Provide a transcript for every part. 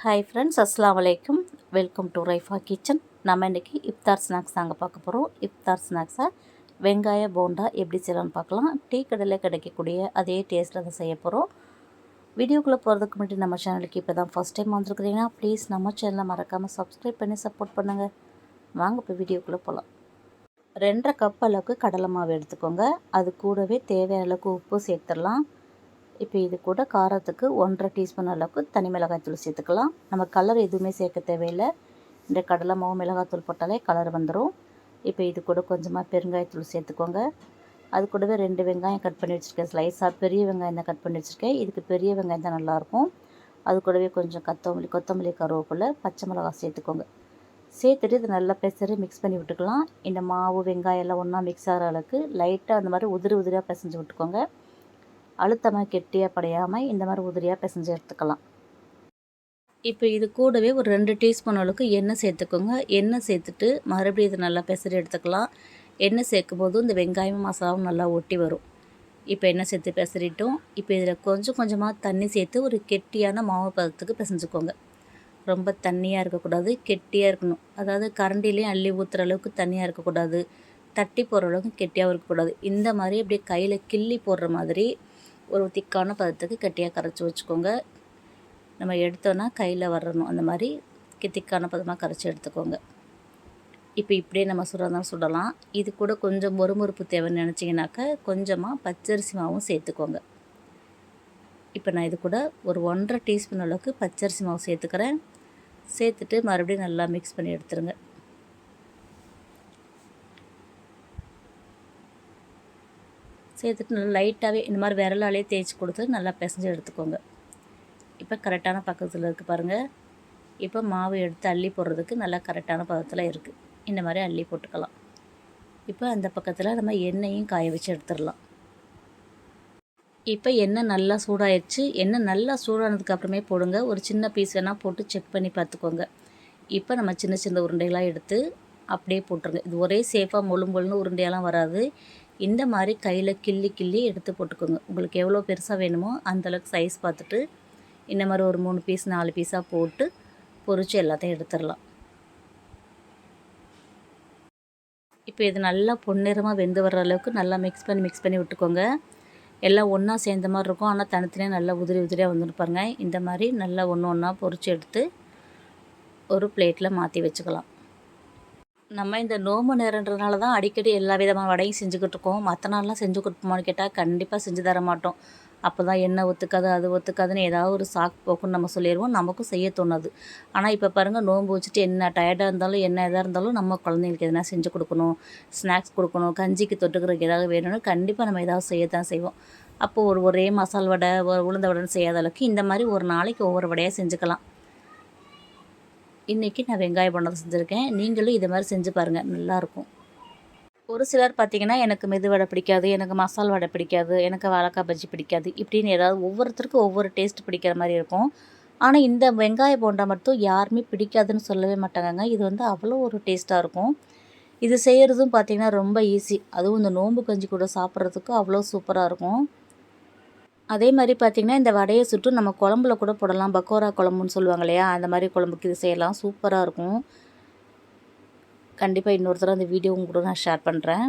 Hi friends அஸ்லாம் வலைக்கும் welcome to Raifa kitchen நம்ம இன்றைக்கி இஃப்தார் ஸ்நாக்ஸ் தாங்க பார்க்க போகிறோம் இஃப்தார் ஸ்நாக்ஸை வெங்காய போண்டா எப்படி செய்யலாம்னு பார்க்கலாம். டீ கடையில் கிடைக்கக்கூடிய அதே டேஸ்ட்டில் அதை செய்ய போகிறோம் வீடியோக்குள்ளே போகிறதுக்கு முன்னாடி நம்ம சேனலுக்கு இப்போ தான் ஃபஸ்ட் டைம் வந்துருக்குறீங்கன்னா ப்ளீஸ் நம்ம சேனலை மறக்காமல் சப்ஸ்கிரைப் பண்ணி சப்போர்ட் பண்ணுங்கள் வாங்க இப்போ வீடியோக்குள்ளே போகலாம் ரெண்டரை கப் அளவுக்கு கடலை மாவு எடுத்துக்கோங்க. அது கூடவே தேவையான அளவுக்கு உப்பு சேர்த்துடலாம். இப்போ இது கூட காரத்துக்கு ஒன்றரை டீஸ்பூன் அளவுக்கு தனி மிளகாய்த்தூள் சேர்த்துக்கலாம். நம்ம கலர் எதுவுமே சேர்க்க தேவையில்லை. இந்த கடலை மாவு மிளகாய்த்தூள் போட்டாலே கலர் வந்துடும் இப்போ இது கூட கொஞ்சமாக பெருங்காயத்தூள் சேர்த்துக்கோங்க. அது கூடவே ரெண்டு வெங்காயம் கட் பண்ணி வச்சுருக்கேன். ஸ்லைஸாக பெரிய வெங்காயம் தான் கட் பண்ணி வச்சுருக்கேன். இதுக்கு பெரிய வெங்காயம் தான் நல்லாயிருக்கும். அது கூடவே கொஞ்சம் கொத்தமல்லி கொத்தமல்லி கருவேப்பிலை பச்சை மிளகா சேர்த்துக்கோங்க. சேர்த்துட்டு இது நல்லா பெசரி மிக்ஸ் பண்ணி விட்டுக்கலாம். இந்த மாவு வெங்காயம் எல்லாம் ஒன்றா மிக்ஸ் ஆகிற அளவுக்கு லைட்டாக அந்த மாதிரி உதிரி உதிரியாக பிசைஞ்சு விட்டுக்கோங்க. அழுத்தமாக கெட்டியாக படையாமல் இந்த மாதிரி உதிரியாக பிசைஞ்சு எடுத்துக்கலாம். இப்போ இது கூடவே ஒரு ரெண்டு டீஸ்பூன் அளவுக்கு எண்ணெய் சேர்த்துக்கோங்க. எண்ணெய் சேர்த்துட்டு மறுபடியும் இது நல்லா பிசறி எடுத்துக்கலாம். எண்ணெய் சேர்க்கும் போது இந்த வெங்காயமும் மசாலாவும் நல்லா ஒட்டி வரும். இப்போ எண்ணெய் சேர்த்து பிசறிட்டோம் இப்போ இதில் கொஞ்சம் கொஞ்சமாக தண்ணி சேர்த்து ஒரு கெட்டியான மாவு பதத்துக்கு பிசைஞ்சுக்கோங்க. ரொம்ப தண்ணியாக இருக்கக்கூடாது கெட்டியாக இருக்கணும். அதாவது கரண்டிலையும் அள்ளி ஊற்றுற அளவுக்கு தண்ணியாக இருக்கக்கூடாது. தட்டி போகிற அளவுக்கு கெட்டியாகவும் இருக்கக்கூடாது. இந்த மாதிரி அப்படியே கையில் கிள்ளி போடுற மாதிரி ஒரு திக்கான பதத்துக்கு கட்டியாக கரைச்சி வச்சுக்கோங்க. நம்ம எடுத்தோன்னா கையில் வரணும் அந்த மாதிரி திக்கான பதமாக கரைச்சி எடுத்துக்கோங்க. இப்போ இப்படியே நம்ம சுடதான் சுடலாம். இது கூட கொஞ்சம் மொறுமொறுப்பு தேவைன்னு நினச்சிங்கனாக்கா கொஞ்சமாக பச்சரிசி மாவும் சேர்த்துக்கோங்க. இப்போ நான் இது கூட ஒரு ஒன்றரை டீஸ்பூன் அளவுக்கு பச்சரிசி மாவு சேர்த்துக்கிறேன். சேர்த்துட்டு மறுபடியும் நல்லா மிக்ஸ் பண்ணி எடுத்துருங்க. சேர்த்துட்டு நல்லா லைட்டாகவே இந்த மாதிரி விரலாலே தேய்ச்சி கொடுத்து நல்லா பிசைஞ்சு எடுத்துக்கோங்க. இப்போ கரெக்டான பக்கத்தில் இருக்குது பாருங்கள் இப்போ மாவு எடுத்து அள்ளி போடுறதுக்கு நல்லா கரெக்டான பதத்தில் இருக்குது இந்த மாதிரி அள்ளி போட்டுக்கலாம். இப்போ அந்த பக்கத்தில் நம்ம எண்ணெயும் காய வச்சு எடுத்துடலாம். இப்போ எண்ணெய் நல்லா சூடாயிடுச்சு எண்ணெய் நல்லா சூடானதுக்கு அப்புறமே போடுங்க. ஒரு சின்ன பீஸ் வேணால் போட்டு செக் பண்ணி பார்த்துக்கோங்க. இப்போ நம்ம சின்ன சின்ன உருண்டைகளாக எடுத்து அப்படியே போட்டுருங்க. இது ஒரே சேஃபாக மொழு மொழுன்னு உருண்டையெல்லாம் வராது. இந்த மாதிரி கையில் கிள்ளி கிள்ளி எடுத்து போட்டுக்கோங்க. உங்களுக்கு எவ்வளோ பெருசாக வேணுமோ அந்தளவுக்கு சைஸ் பார்த்துட்டு இந்த மாதிரி ஒரு மூணு பீஸ் நாலு பீஸாக போட்டு பொறிச்சு எல்லாத்தையும் எடுத்துடலாம். இப்போ இது நல்லா பொன்னிறமாக வெந்து வர்ற அளவுக்கு நல்லா மிக்ஸ் பண்ணி மிக்ஸ் பண்ணி விட்டுக்கோங்க. எல்லாம் ஒன்றா சேர்ந்த மாதிரி இருக்கும். ஆனால் தனித்தனியாக நல்லா உதிரி உதிரியாக வந்துருப்பாருங்க இந்த மாதிரி நல்லா ஒன்று ஒன்றா பொறிச்சு எடுத்து ஒரு பிளேட்டில் மாற்றி வச்சுக்கலாம். நம்ம இந்த நோம்பு நேரன்றதுனால தான் அடிக்கடி எல்லா விதமான வடையும் செஞ்சுக்கிட்டு இருக்கோம் மற்ற நாள்லாம் செஞ்சு கொடுப்போமான்னு கேட்டால் கண்டிப்பாக செஞ்சு தர மாட்டோம். அப்போ தான் என்ன ஒத்துக்காது அது ஒத்துக்காதுன்னு ஏதாவது ஒரு சாக்கு போக்குன்னு நம்ம சொல்லிடுவோம் நமக்கும் செய்ய தோணாது. ஆனால் இப்போ பாருங்கள் நோன்பு வச்சுட்டு என்ன டயர்டாக இருந்தாலும் என்ன எதாக இருந்தாலும் நம்ம குழந்தைங்களுக்கு எதனா செஞ்சு கொடுக்கணும். ஸ்நாக்ஸ் கொடுக்கணும். கஞ்சிக்கு தொட்டுக்கிறதுக்கு ஏதாவது வேணும்னு கண்டிப்பாக நம்ம ஏதாவது செய்ய தான் செய்வோம். அப்போது ஒரு ஒரே மசால் வடை ஒரு உளுந்த வடைன்னு செய்யாத அளவுக்கு இந்த மாதிரி ஒரு நாளைக்கு ஒவ்வொரு வடையாக செஞ்சுக்கலாம். இன்றைக்கி நான் வெங்காய பண்ணதை செஞ்சுருக்கேன். நீங்களும் இதை மாதிரி செஞ்சு பாருங்கள் நல்லாயிருக்கும். ஒரு சிலர் பார்த்திங்கன்னா எனக்கு மெது வடை பிடிக்காது எனக்கு மசால் வடை பிடிக்காது எனக்கு வாழைக்காய் பஜ்ஜி பிடிக்காது இப்படின்னு ஏதாவது ஒவ்வொருத்தருக்கும் ஒவ்வொரு டேஸ்ட் பிடிக்கிற மாதிரி இருக்கும். ஆனால் இந்த வெங்காய போண்டா மட்டும் யாருமே பிடிக்காதுன்னு சொல்லவே மாட்டாங்க இது வந்து அவ்வளோ ஒரு டேஸ்ட்டாக இருக்கும். இது செய்கிறதும் பார்த்திங்கன்னா ரொம்ப ஈஸி. அதுவும் இந்த நோம்பு கஞ்சி கூட சாப்பிட்றதுக்கு அவ்வளோ சூப்பராக இருக்கும். அதே மாதிரி பார்த்திங்கன்னா இந்த வடையை சுட்டு நம்ம குழம்புல கூட போடலாம். பக்கோரா குழம்புன்னு சொல்லுவாங்க இல்லையா? அந்த மாதிரி குழம்புக்கு இது செய்யலாம். சூப்பராக இருக்கும். கண்டிப்பாக இன்னொரு தடவை அந்த வீடியோ கூட நான் ஷேர் பண்ணுறேன்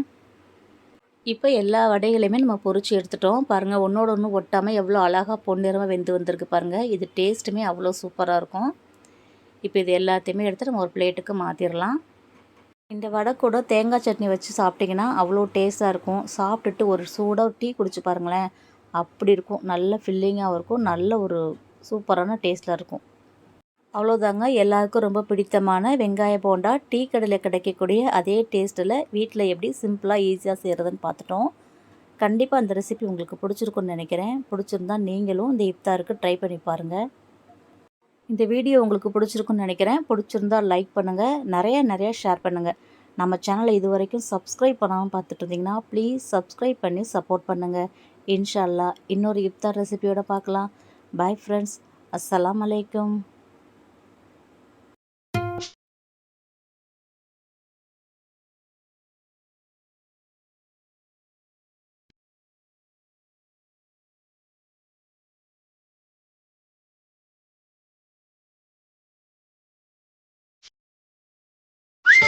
இப்போ எல்லா வடைகளையுமே நம்ம பொறிச்சு எடுத்துட்டோம். பாருங்கள் ஒன்றோட ஒன்று ஒட்டாமல் எவ்வளோ அழகாக பொன்னிறமாக வெந்து வந்திருக்கு பாருங்கள் இது டேஸ்ட்டுமே அவ்வளோ சூப்பராக இருக்கும். இப்போ இது எல்லாத்தையுமே எடுத்து நம்ம ஒரு பிளேட்டுக்கு மாற்றிடலாம் இந்த வடை கூட தேங்காய் சட்னி வச்சு சாப்பிட்டிங்கன்னா அவ்வளோ டேஸ்ட்டாக இருக்கும். சாப்பிட்டுட்டு ஒரு சூடாக டீ குடிச்சு பாருங்களேன். அப்படி இருக்கும். நல்ல ஃபில்லிங்காகவும் இருக்கும். நல்ல ஒரு சூப்பரான டேஸ்ட்டில் இருக்கும். அவ்வளோதாங்க எல்லாருக்கும் ரொம்ப பிடித்தமான வெங்காய போண்டா. டீ கடையில் கிடைக்கக்கூடிய அதே டேஸ்ட்டில் வீட்டில் எப்படி சிம்பிளாக ஈஸியாக செய்கிறதுன்னு பார்த்துட்டோம். கண்டிப்பாக அந்த ரெசிபி உங்களுக்கு பிடிச்சிருக்குன்னு நினைக்கிறேன். பிடிச்சிருந்தா நீங்களும் இந்த இஃப்தாருக்கு ட்ரை பண்ணி பாருங்கள் இந்த வீடியோ உங்களுக்கு பிடிச்சிருக்குன்னு நினைக்கிறேன். பிடிச்சிருந்தா லைக் பண்ணுங்கள் நிறைய நிறைய ஷேர் பண்ணுங்கள் நம்ம சேனலை இது வரைக்கும் சப்ஸ்கிரைப் பண்ணாமல் பார்த்துட்டு இருந்தீங்கன்னா ப்ளீஸ் சப்ஸ்கிரைப் பண்ணி சப்போர்ட் பண்ணுங்கள் இன்ஷால்லா இன்னொரு இஃப்தார் ரெசிபியோட பார்க்கலாம். பாய் ஃப்ரெண்ட்ஸ் அஸ்ஸலாம் அலைக்கும்.